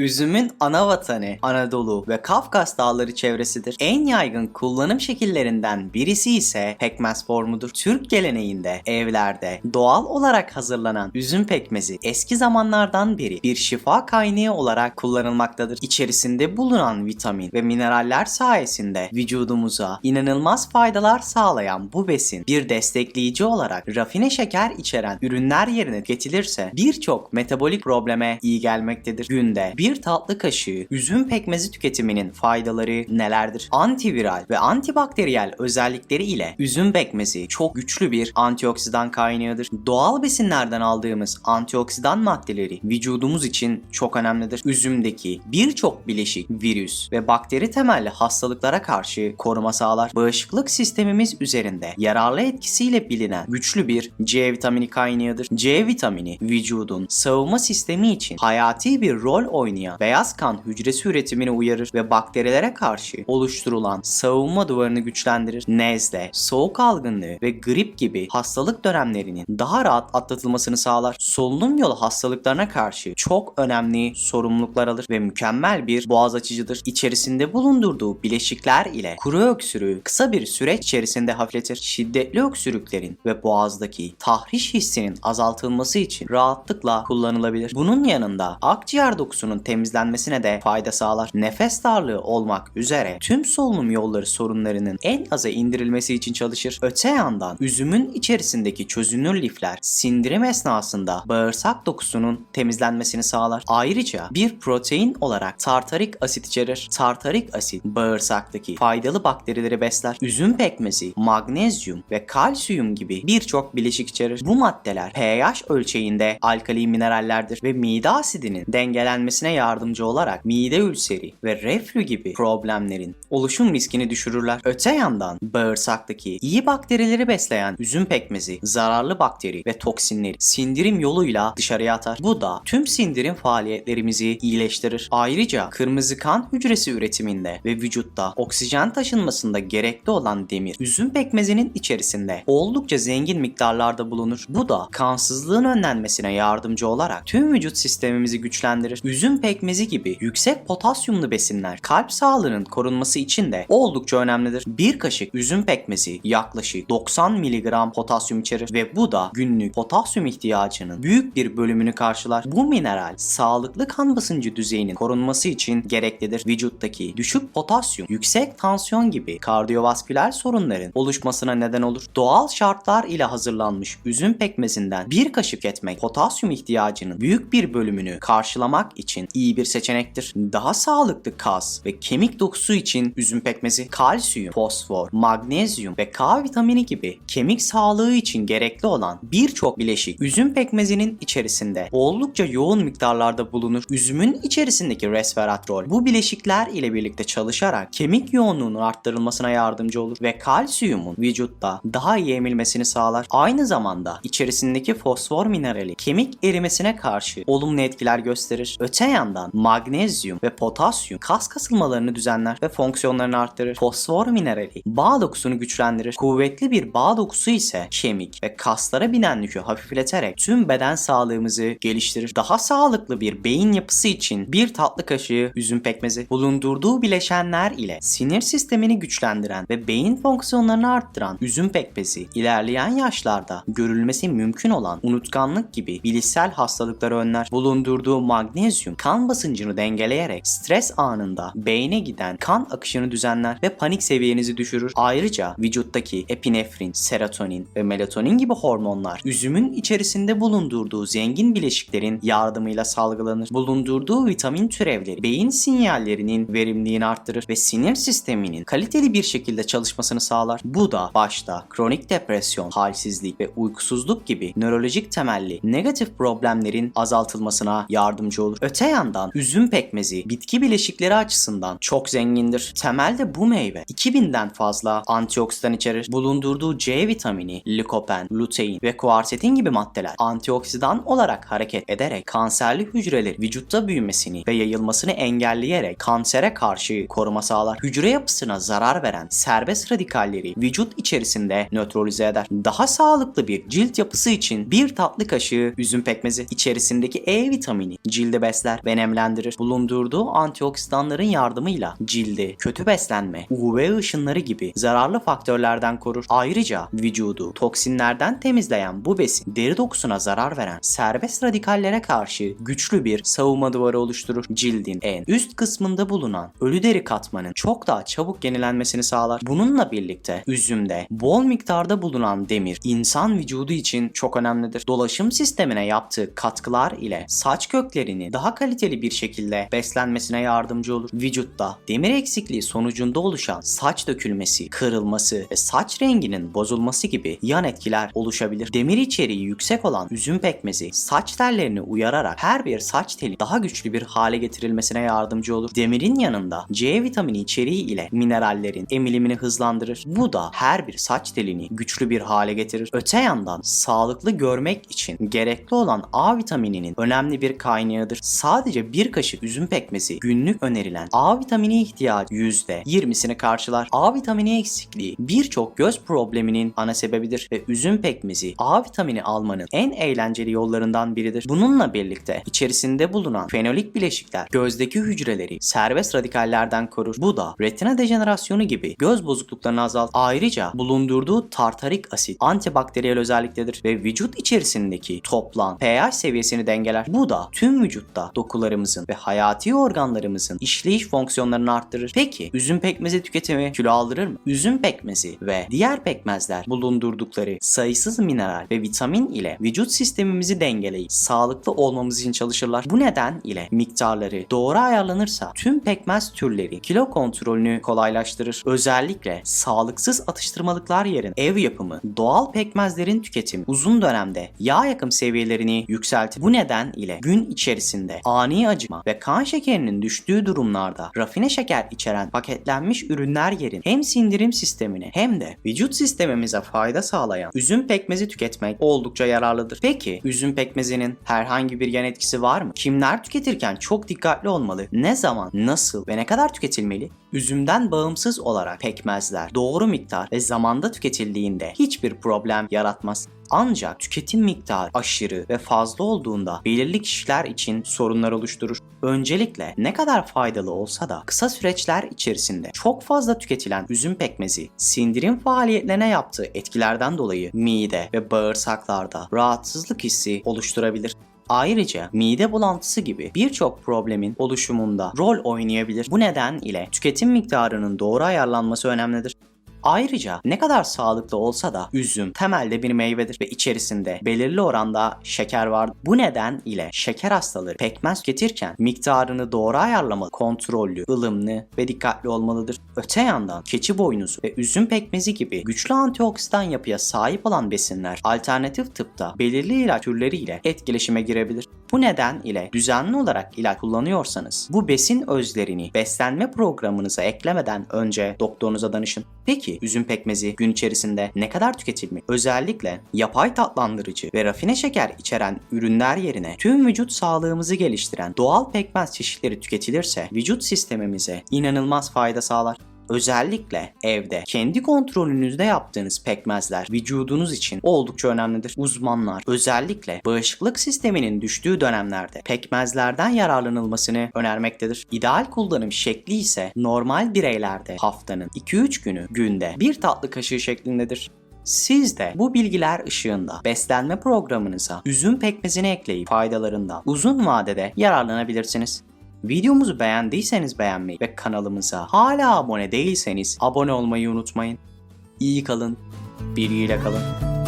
Üzümün ana vatanı Anadolu ve Kafkas dağları çevresidir. En yaygın kullanım şekillerinden birisi ise pekmez formudur. Türk geleneğinde evlerde doğal olarak hazırlanan üzüm pekmezi eski zamanlardan beri bir şifa kaynağı olarak kullanılmaktadır. İçerisinde bulunan vitamin ve mineraller sayesinde vücudumuza inanılmaz faydalar sağlayan bu besin bir destekleyici olarak rafine şeker içeren ürünler yerine tüketilirse birçok metabolik probleme iyi gelmektedir. Günde bir tatlı kaşığı üzüm pekmezi tüketiminin faydaları nelerdir? Antiviral ve antibakteriyel özellikleri ile üzüm pekmezi çok güçlü bir antioksidan kaynağıdır. Doğal besinlerden aldığımız antioksidan maddeleri vücudumuz için çok önemlidir. Üzümdeki birçok bileşik virüs ve bakteri temelli hastalıklara karşı koruma sağlar. Bağışıklık sistemimiz üzerinde yararlı etkisiyle bilinen güçlü bir C vitamini kaynağıdır. C vitamini vücudun savunma sistemi için hayati bir rol oynayan beyaz kan hücresi üretimini uyarır ve bakterilere karşı oluşturulan savunma duvarını güçlendirir. Nezle, soğuk algınlığı ve grip gibi hastalık dönemlerinin daha rahat atlatılmasını sağlar. Solunum yolu hastalıklarına karşı çok önemli sorumluluklar alır ve mükemmel bir boğaz açıcıdır. İçerisinde bulundurduğu bileşikler ile kuru öksürüğü kısa bir süreç içerisinde hafifletir. Şiddetli öksürüklerin ve boğazdaki tahriş hissinin azaltılması için rahatlıkla kullanılabilir. Bunun yanında akciğer dokusunun temizlenmesine de fayda sağlar. Nefes darlığı olmak üzere tüm solunum yolları sorunlarının en aza indirilmesi için çalışır. Öte yandan üzümün içerisindeki çözünür lifler sindirim esnasında bağırsak dokusunun temizlenmesini sağlar. Ayrıca bir protein olarak tartarik asit içerir. Tartarik asit bağırsaktaki faydalı bakterileri besler. Üzüm pekmezi, magnezyum ve kalsiyum gibi birçok bileşik içerir. Bu maddeler pH ölçeğinde alkali minerallerdir ve mide asidinin dengelenmesine yardımcı olarak mide ülseri ve reflü gibi problemlerin oluşum riskini düşürürler. Öte yandan bağırsaktaki iyi bakterileri besleyen üzüm pekmezi zararlı bakteri ve toksinleri sindirim yoluyla dışarıya atar. Bu da tüm sindirim faaliyetlerimizi iyileştirir. Ayrıca kırmızı kan hücresi üretiminde ve vücutta oksijen taşınmasında gerekli olan demir üzüm pekmezinin içerisinde oldukça zengin miktarlarda bulunur. Bu da kansızlığın önlenmesine yardımcı olarak tüm vücut sistemimizi güçlendirir. Üzüm pekmezi gibi yüksek potasyumlu besinler kalp sağlığının korunması için de oldukça önemlidir. Bir kaşık üzüm pekmezi yaklaşık 90 mg potasyum içerir ve bu da günlük potasyum ihtiyacının büyük bir bölümünü karşılar. Bu mineral sağlıklı kan basıncı düzeyinin korunması için gereklidir. Vücuttaki düşük potasyum, yüksek tansiyon gibi kardiyovasküler sorunların oluşmasına neden olur. Doğal şartlar ile hazırlanmış üzüm pekmezinden bir kaşık etmek potasyum ihtiyacının büyük bir bölümünü karşılamak için iyi bir seçenektir. Daha sağlıklı kas ve kemik dokusu için üzüm pekmezi kalsiyum, fosfor, magnezyum ve K vitamini gibi kemik sağlığı için gerekli olan birçok bileşik üzüm pekmezinin içerisinde oldukça yoğun miktarlarda bulunur. Üzümün içerisindeki resveratrol bu bileşikler ile birlikte çalışarak kemik yoğunluğunun arttırılmasına yardımcı olur ve kalsiyumun vücutta daha iyi emilmesini sağlar. Aynı zamanda içerisindeki fosfor minerali kemik erimesine karşı olumlu etkiler gösterir. Öte yandan magnezyum ve potasyum kas kasılmalarını düzenler ve fonksiyonlarını arttırır. Fosfor minerali bağ dokusunu güçlendirir. Kuvvetli bir bağ dokusu ise kemik ve kaslara binen yükü hafifleterek tüm beden sağlığımızı geliştirir. Daha sağlıklı bir beyin yapısı için bir tatlı kaşığı üzüm pekmezi bulundurduğu bileşenler ile sinir sistemini güçlendiren ve beyin fonksiyonlarını arttıran üzüm pekmezi ilerleyen yaşlarda görülmesi mümkün olan unutkanlık gibi bilişsel hastalıkları önler. Bulundurduğu magnezyum kan basıncını dengeleyerek stres anında beyne giden kan akışını düzenler ve panik seviyenizi düşürür. Ayrıca vücuttaki epinefrin, serotonin ve melatonin gibi hormonlar üzümün içerisinde bulundurduğu zengin bileşiklerin yardımıyla salgılanır. Bulundurduğu vitamin türevleri beyin sinyallerinin verimliliğini arttırır ve sinir sisteminin kaliteli bir şekilde çalışmasını sağlar. Bu da başta kronik depresyon, halsizlik ve uykusuzluk gibi nörolojik temelli negatif problemlerin azaltılmasına yardımcı olur. Öte yandan üzüm pekmezi bitki bileşikleri açısından çok zengindir. Temelde bu meyve 2000'den fazla antioksidan içerir. Bulundurduğu C vitamini, likopen, lutein ve kuarsetin gibi maddeler antioksidan olarak hareket ederek kanserli hücreler vücutta büyümesini ve yayılmasını engelleyerek kansere karşı koruma sağlar. Hücre yapısına zarar veren serbest radikalleri vücut içerisinde nötralize eder. Daha sağlıklı bir cilt yapısı için bir tatlı kaşığı üzüm pekmezi içerisindeki E vitamini cildi besler ve ve nemlendirir. Bulundurduğu antioksidanların yardımıyla cildi, kötü beslenme, UV ışınları gibi zararlı faktörlerden korur. Ayrıca vücudu toksinlerden temizleyen bu besin deri dokusuna zarar veren serbest radikallere karşı güçlü bir savunma duvarı oluşturur. Cildin en üst kısmında bulunan ölü deri katmanın çok daha çabuk yenilenmesini sağlar. Bununla birlikte üzümde bol miktarda bulunan demir insan vücudu için çok önemlidir. Dolaşım sistemine yaptığı katkılar ile saç köklerini daha kaliteli bir şekilde beslenmesine yardımcı olur. Vücutta demir eksikliği sonucunda oluşan saç dökülmesi, kırılması ve saç renginin bozulması gibi yan etkiler oluşabilir. Demir içeriği yüksek olan üzüm pekmezi saç tellerini uyararak her bir saç teli daha güçlü bir hale getirilmesine yardımcı olur. Demirin yanında C vitamini içeriği ile minerallerin emilimini hızlandırır. Bu da her bir saç telini güçlü bir hale getirir. Öte yandan sağlıklı görmek için gerekli olan A vitamininin önemli bir kaynağıdır. Sadece bir kaşık üzüm pekmezi günlük önerilen A vitamini ihtiyacı %20'sini karşılar. A vitamini eksikliği birçok göz probleminin ana sebebidir ve üzüm pekmezi A vitamini almanın en eğlenceli yollarından biridir. Bununla birlikte içerisinde bulunan fenolik bileşikler gözdeki hücreleri serbest radikallerden korur. Bu da retina dejenerasyonu gibi göz bozukluklarını azaltır. Ayrıca bulundurduğu tartarik asit antibakteriyel özelliktedir ve vücut içerisindeki toplam pH seviyesini dengeler. Bu da tüm vücutta dokularımızın ve hayati organlarımızın işleyiş fonksiyonlarını arttırır. Peki üzüm pekmezi tüketimi kilo aldırır mı? Üzüm pekmezi ve diğer pekmezler bulundurdukları sayısız mineral ve vitamin ile vücut sistemimizi dengeleyip sağlıklı olmamız için çalışırlar. Bu neden ile miktarları doğru ayarlanırsa tüm pekmez türleri kilo kontrolünü kolaylaştırır. Özellikle sağlıksız atıştırmalıklar yerine ev yapımı doğal pekmezlerin tüketimi uzun dönemde yağ yakım seviyelerini yükseltir. Bu neden ile gün içerisinde ani acıma ve kan şekerinin düştüğü durumlarda rafine şeker içeren paketlenmiş ürünler yerin hem sindirim sistemine hem de vücut sistemimize fayda sağlayan üzüm pekmezi tüketmek oldukça yararlıdır. Peki üzüm pekmezinin herhangi bir yan etkisi var mı? Kimler tüketirken çok dikkatli olmalı? Ne zaman, nasıl ve ne kadar tüketilmeli? Üzümden bağımsız olarak pekmezler doğru miktar ve zamanda tüketildiğinde hiçbir problem yaratmaz. Ancak tüketim miktarı aşırı ve fazla olduğunda belirli kişiler için sorunlar oluşturur. Öncelikle ne kadar faydalı olsa da kısa süreçler içerisinde çok fazla tüketilen üzüm pekmezi sindirim faaliyetlerine yaptığı etkilerden dolayı mide ve bağırsaklarda rahatsızlık hissi oluşturabilir. Ayrıca mide bulantısı gibi birçok problemin oluşumunda rol oynayabilir. Bu neden ile tüketim miktarının doğru ayarlanması önemlidir. Ayrıca ne kadar sağlıklı olsa da üzüm temelde bir meyvedir ve içerisinde belirli oranda şeker var. Bu neden ile şeker hastaları pekmez tüketirken miktarını doğru ayarlamalı, kontrollü, ılımlı ve dikkatli olmalıdır. Öte yandan keçi boynuzu ve üzüm pekmezi gibi güçlü antioksidan yapıya sahip olan besinler alternatif tıpta belirli ilaç türleriyle etkileşime girebilir. Bu neden ile düzenli olarak ilaç kullanıyorsanız bu besin özlerini beslenme programınıza eklemeden önce doktorunuza danışın. Peki üzüm pekmezi gün içerisinde ne kadar tüketilmeli? Özellikle yapay tatlandırıcı ve rafine şeker içeren ürünler yerine tüm vücut sağlığımızı geliştiren doğal pekmez çeşitleri tüketilirse vücut sistemimize inanılmaz fayda sağlar. Özellikle evde kendi kontrolünüzde yaptığınız pekmezler vücudunuz için oldukça önemlidir. Uzmanlar özellikle bağışıklık sisteminin düştüğü dönemlerde pekmezlerden yararlanılmasını önermektedir. İdeal kullanım şekli ise normal bireylerde haftanın 2-3 günü günde bir tatlı kaşığı şeklindedir. Siz de bu bilgiler ışığında beslenme programınıza üzüm pekmezini ekleyip faydalarından uzun vadede yararlanabilirsiniz. Videomuzu beğendiyseniz beğenmeyi ve kanalımıza hala abone değilseniz abone olmayı unutmayın. İyi kalın, bilgiyle kalın.